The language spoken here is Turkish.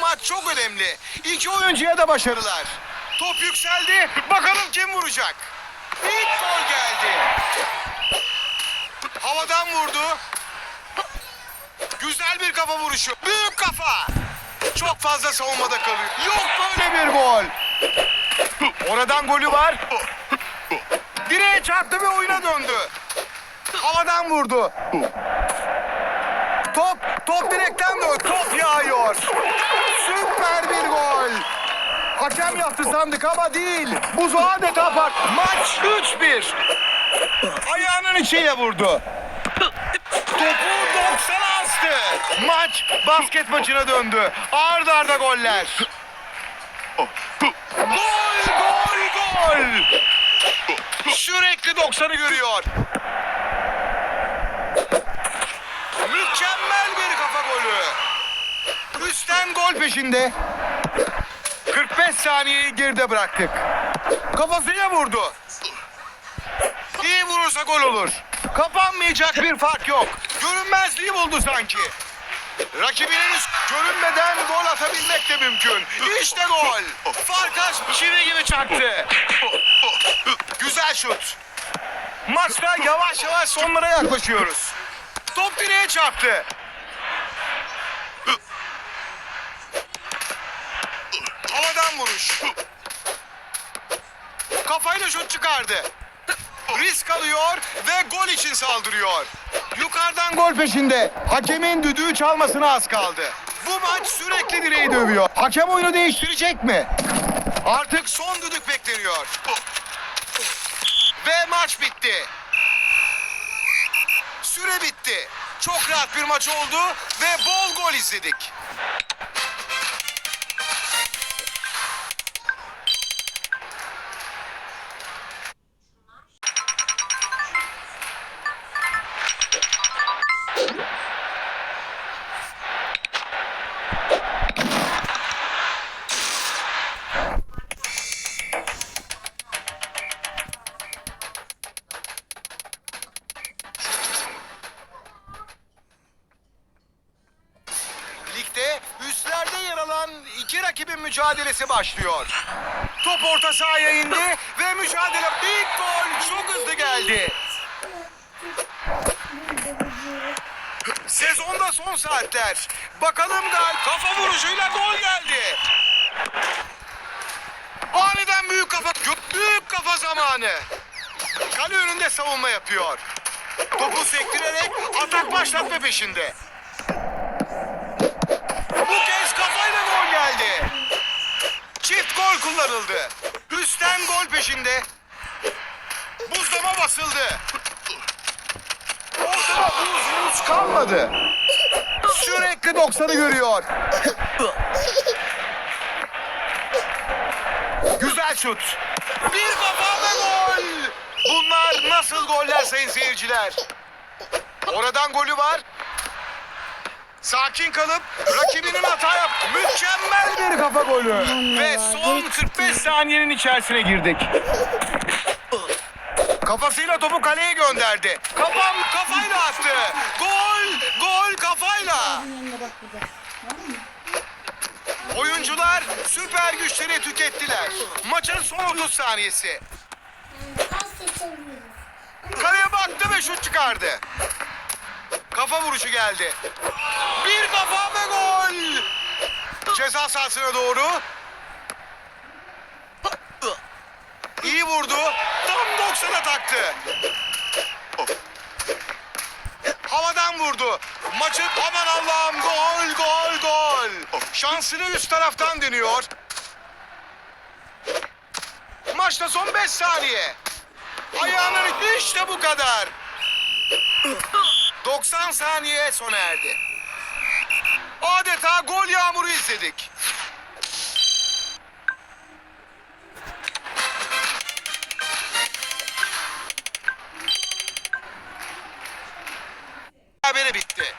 maç çok önemli. İki oyuncuya da başarılar. Top yükseldi. Bakalım kim vuracak. İlk gol geldi. Havadan vurdu. Güzel bir kafa vuruşu. Büyük kafa. Çok fazla savunmada kalıyor. Yok böyle bir gol. Oradan golü var. Direğe çarptı ve oyuna döndü. Havadan vurdu. Top, top direkten döndü. Top yağıyor. Süper bir gol. Hakem yaptı sandık ama değil. Buzu adeta part. Maç 3-1. Ayağının içiyle vurdu. Topu 90'a astı. Maç basket maçına döndü. Arda arda goller. Gol, gol, gol. Sürekli 90'ı görüyor. Mükemmel bir kafa golü. Üstten gol peşinde. 45 saniyeyi geride bıraktık. Kafasıyla vurdu. İyi vurursa gol olur. Kapanmayacak bir fark yok. Görünmezliği buldu sanki. Rakibinin üst görünmeden gol atabilmek de mümkün. İşte gol. Fark aç çivi gibi çaktı. Güzel şut. Maçta yavaş yavaş sonlara yaklaşıyoruz. Top direğe çarptı. Havadan vuruş. Kafayla şut çıkardı. Risk alıyor ve gol için saldırıyor. Yukarıdan gol peşinde. Hakemin düdüğü çalmasına az kaldı. Bu maç sürekli direği dövüyor. Hakem oyunu değiştirecek mi? Artık son düdük bekleniyor. Ve maç bitti. Süre bitti. Çok rahat bir maç oldu ve bol gol izledik. İki rakibin mücadelesi başlıyor. Top orta sahaya indi ve mücadele ilk gol çok hızlı geldi. Sezonda son saatler. Bakalım gal kafa vuruşuyla gol geldi. Aniden büyük kafa büyük kafa zamanı. Kale önünde savunma yapıyor. Topu sektirerek atak başlatma peşinde. Kullanıldı. Üstten gol peşinde. Buzlama basıldı. Ortada buz buz kalmadı. Sürekli 90'ı görüyor. Güzel şut. Bir kafa ve gol. Bunlar nasıl goller sayın seyirciler? Oradan golü var. Sakin kalıp rakibinin hata yap. Mükemmel bir kafa golü. Ve son 45 saniyenin içerisine girdik. Kafasıyla topu kaleye gönderdi. Kafam kafayla attı. Gol, gol kafayla. Oyuncular süper güçleri tükettiler. Maçın son 30 saniyesi. Kaleye baktı ve şut çıkardı. Kafa vuruşu geldi. Bir kafa ve gol. Ceza sahasına doğru. İyi vurdu. Tam 90'a taktı. Havadan vurdu. Maçı aman Allah'ım gol gol gol. Şansını üst taraftan dönüyor. Maçta son 5 saniye. Ayağının işte bu kadar. 90 saniye sona erdi. Adeta gol yağmuru izledik. Haberi bitti.